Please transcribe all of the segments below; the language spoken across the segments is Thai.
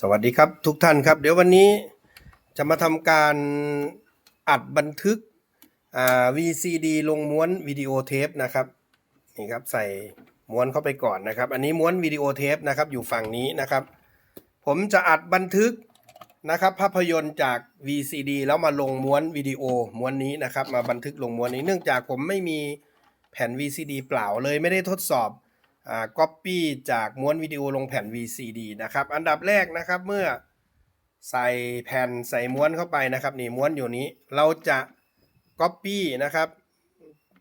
สวัสดีครับทุกท่านครับ เดี๋ยววันนี้จะมาทำการอัดบันทึกอ่า VCD ลงม้วนวิดีโอเทปนะครับนี่ครับใส่ม้วนเข้าไปก่อนนะครับ อันนี้ม้วนวิดีโอเทปนะครับอยู่ฝั่งนี้นะครับ ผมจะอัดบันทึกนะครับ ภาพยนตร์จาก VCD แล้วมาลงม้วนวิดีโอม้วนนี้นะครับ มาบันทึกลงม้วนนี้เนื่องจากผมไม่มีแผ่น VCD เปล่าเลยไม่ได้ทดสอบ อ่า copy จากม้วนวิดีโอลงแผ่น VCD นะครับ อันดับแรกนะครับเมื่อใส่แผ่นใส่ม้วนเข้าไปนะครับนี่ม้วนอยู่นี้เราจะ copy นะครับ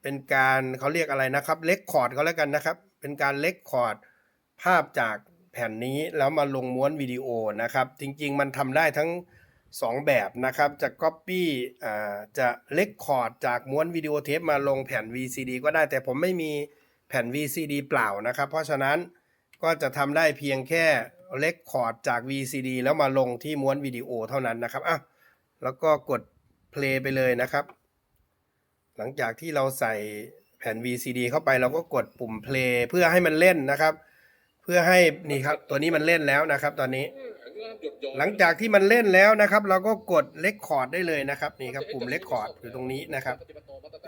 เป็นการเขาเรียกอะไรนะครับเล็กคอร์ดเขาแล้วกันนะครับ เป็นการเล็กคอร์ดภาพจากแผ่นนี้แล้วมาลงม้วนวิดีโอนะครับ จริงๆ มันทำได้ทั้ง 2 แบบนะครับ จะ copy อ่าจะเล็กคอร์ดจากม้วนวิดีโอเทปมาลงแผ่น VCD ก็ได้แต่ผมไม่มี ผ่น VCD เปล่านะครับ เพราะฉะนั้นก็จะทำได้เพียงแค่เล็กคอร์ดจาก VCD แล้วมาลงที่ม้วนวิดีโอเท่านั้นนะครับอะแล้วก็กด play ไปเลยนะครับ หลังจากที่เราใส่แผ่น VCD เข้าไปเราก็กดปุ่ม play เพื่อให้มันเล่นนะครับ เพื่อให้นี่ครับตัวนี้มันเล่นแล้วนะครับ ตอนนี้ หลังจากที่มันเล่นแล้วนะครับ เราก็กดเลคคอร์ดได้เลยนะครับนี่ครับปุ่มเลคคอร์ดอยู่ตรงนี้นะครับ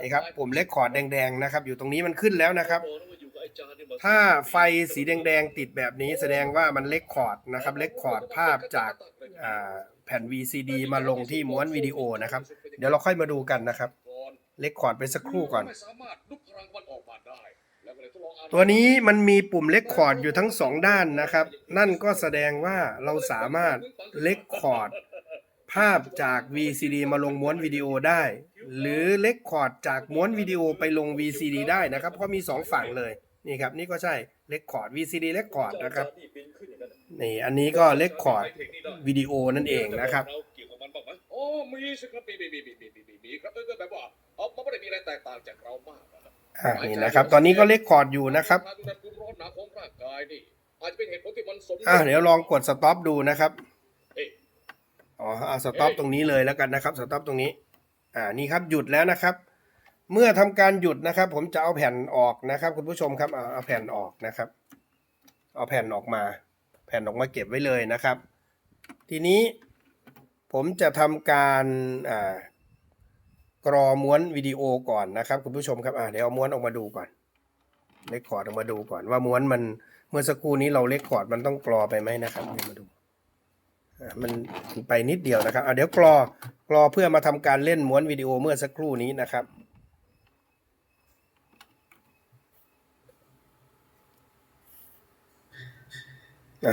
นี่ครับปุ่มเลคคอร์ดแดงๆนะครับ อยู่ตรงนี้มันขึ้นแล้วนะครับ ถ้าไฟสีแดงๆติดแบบนี้แสดงว่ามันเลคคอร์ดนะครับ เลคคอร์ดภาพจากอ่าแผ่น VCD มาลงที่ม้วนวิดีโอนะครับ เดี๋ยวเราค่อยมาดูกันนะครับ เลคคอร์ดไปสักครู่ก่อน ตัวนี้มันมีปุ่มเลคคอร์ดอยู่ทั้งสองด้านนะครับ นั่นก็แสดงว่าเราสามารถเลคคอร์ดภาพจาก VCD มาลงม้วนวิดีโอได้ หรือเล็กคอร์ดจากม้วนวิดีโอไปลง VCD ได้นะครับเพราะมี 2 ฝั่งเลยนี่ครับนี่ก็ใช่เล็กคอร์ด VCD เล็กคอร์ดนะครับนี่อันนี้ก็เล็กคอร์ดวิดีโอนั่นเองนะครับโอ้มีสิครับมีมีมีมีมีมีมีครับก็แบบว่าเอาไม่ได้มีอะไรแตกต่างจากเรามากนะครับอ่านี่นะครับ ตอนนี้ก็เลคคอร์ดอยู่นะครับอ่าเดี๋ยวลองกดสต็อปดูนะครับอ๋อเอาสต็อปตรงนี้เลยแล้วกันนะครับสต็อปตรงนี้ อ่านี่ครับหยุดแล้วนะครับ เมื่อทำการหยุดนะครับ ผมจะเอาแผ่นออกนะครับ คุณผู้ชมครับเอาเอาแผ่นออกนะครับ เอาแผ่นออกมา แผ่นออกมาเก็บไว้เลยนะครับ ทีนี้ผมจะทำการอ่ากรอม้วนวิดีโอก่อนนะครับคุณผู้ชมครับอ่าเดี๋ยวเอาม้วนออกมาดูก่อนเลคคอร์ดออกมาดูก่อนว่าม้วนมันเมื่อสักครู่นี้เราเลคคอร์ดมันต้องกรอไปไหมนะครับมาดูมันไปนิดเดียวนะครับอะเดี๋ยวกรอ รอเพื่อมาทำการเล่นม้วนวิดีโอเมื่อสักครู่นี้นะครับ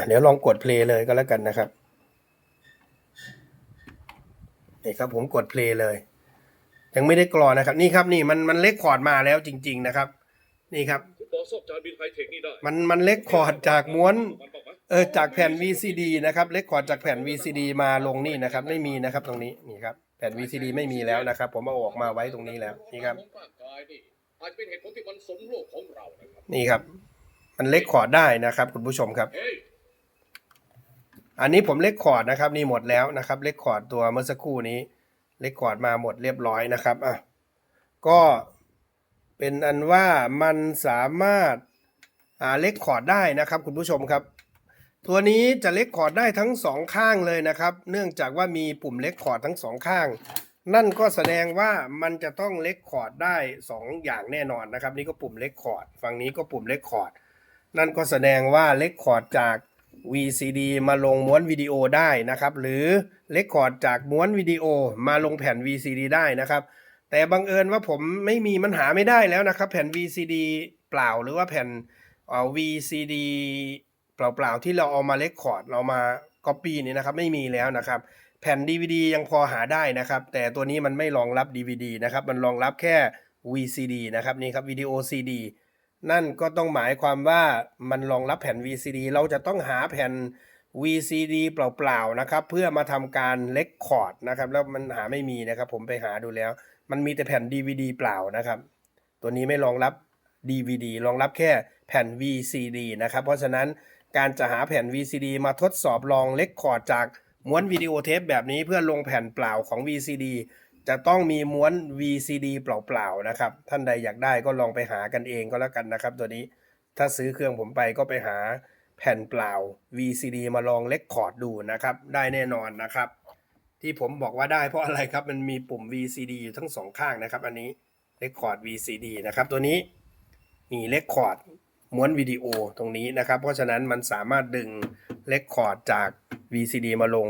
เดี๋ยวลองกดเพลย์เลยก็แล้วกันนะครับนี่ครับผมกดเพลย์เลย ยังไม่ได้กรอนะครับ นี่ครับนี่มันมันเล็กคอร์ดมาแล้วจริง ๆ นะครับ นี่ครับมันมันเล็กคอร์ดจากม้วน เออจากแผ่น VCD นะครับเลคคอร์ดจากแผ่น VCD มาลงนี่นะครับ ไม่มีนะครับตรงนี้นี่ครับแผ่น VCD ไม่มีแล้วนะครับ ผมเอาออกมาไว้ตรงนี้แล้วนี่ครับของร่างกายนี่อาจจะเป็นเหตุผลที่มันสมโลกของเรานะครับนี่ครับ มันเลคคอร์ดได้นะครับ คุณผู้ชมครับ เฮ้ยอันนี้ผมเลคคอร์ดนะครับ นี่หมดแล้วนะครับเลคคอร์ดตัวเมื่อสักครู่นี้เลคคอร์ดมาหมดเรียบร้อยนะครับอะก็เป็นอันว่ามันสามารถอ่าเลคคอร์ดได้นะครับ คุณผู้ชมครับ ตัวนี้จะเลคคอร์ดได้ทั้งสองข้างเลยนะครับ เนื่องจากว่ามีปุ่มเลคคอร์ดทั้งสองข้าง นั่นก็แสดงว่ามันจะต้องเลคคอร์ดได้สองอย่างแน่นอนนะครับ นี่ก็ปุ่มเลคคอร์ดฝั่งนี้ก็ปุ่มเลคคอร์ดนั่นก็แสดงว่าเลคคอร์ดจาก VCD มาลงม้วนวิดีโอได้นะครับ หรือเลคคอร์ดจากม้วนวิดีโอมาลงแผ่น VCD ได้นะครับ แต่บังเอิญว่าผมไม่มีมันหาไม่ได้แล้วนะครับ แผ่น VCD เปล่าหรือว่าแผ่น VCD เปล่าๆที่เราเอามาเลคคอร์ดเรามา Copy นี่นะครับไม่มีแล้วนะครับ แผ่น DVD ยังพอหาได้นะครับ แต่ตัวนี้มันไม่รองรับ DVD นะครับ มันรองรับแค่ VCD นะครับนี่ครับวิดีโอ CD นั่นก็ต้องหมายความว่ามันรองรับแผ่น VCD เราจะต้องหาแผ่น VCD เปล่าๆนะครับ เพื่อมาทำการเลคคอร์ดนะครับ แล้วมันหาไม่มีนะครับ ผมไปหาดูแล้ว มันมีแต่แผ่น DVD เปล่านะครับ ตัวนี้ไม่รองรับ DVD รองรับแค่แผ่น VCD นะครับ เพราะฉะนั้น การจะหาแผ่น VCD มาทดสอบลองเลคคอร์ดจากม้วนวิดีโอเทปแบบนี้เพื่อลงแผ่นเปล่าของ VCD จะต้องมีม้วน VCD เปล่าๆนะครับ ท่านใดอยากได้ก็ลองไปหากันเองก็แล้วกันนะครับ ตัวนี้ ถ้าซื้อเครื่องผมไปก็ไปหาแผ่นเปล่า VCD มาลองเลคคอร์ดดูนะครับ ได้แน่นอนนะครับ ที่ผมบอกว่าได้เพราะอะไรครับ มันมีปุ่ม VCD อยู่ทั้งสองข้างนะครับ อันนี้เลคคอร์ด VCD นะครับ ตัวนี้มีเลคคอร์ด ม้วนวิดีโอตรงนี้นะครับ เพราะฉะนั้นมันสามารถดึงเลคคอร์ดจาก VCD มาลง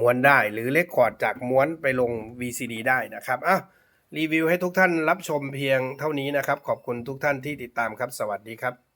ม้วนได้หรือเลคคอร์ดจากม้วนไปลง VCD ได้นะครับอะรีวิวให้ทุกท่านรับชมเพียงเท่านี้นะครับ ขอบคุณทุกท่านที่ติดตามครับ สวัสดีครับ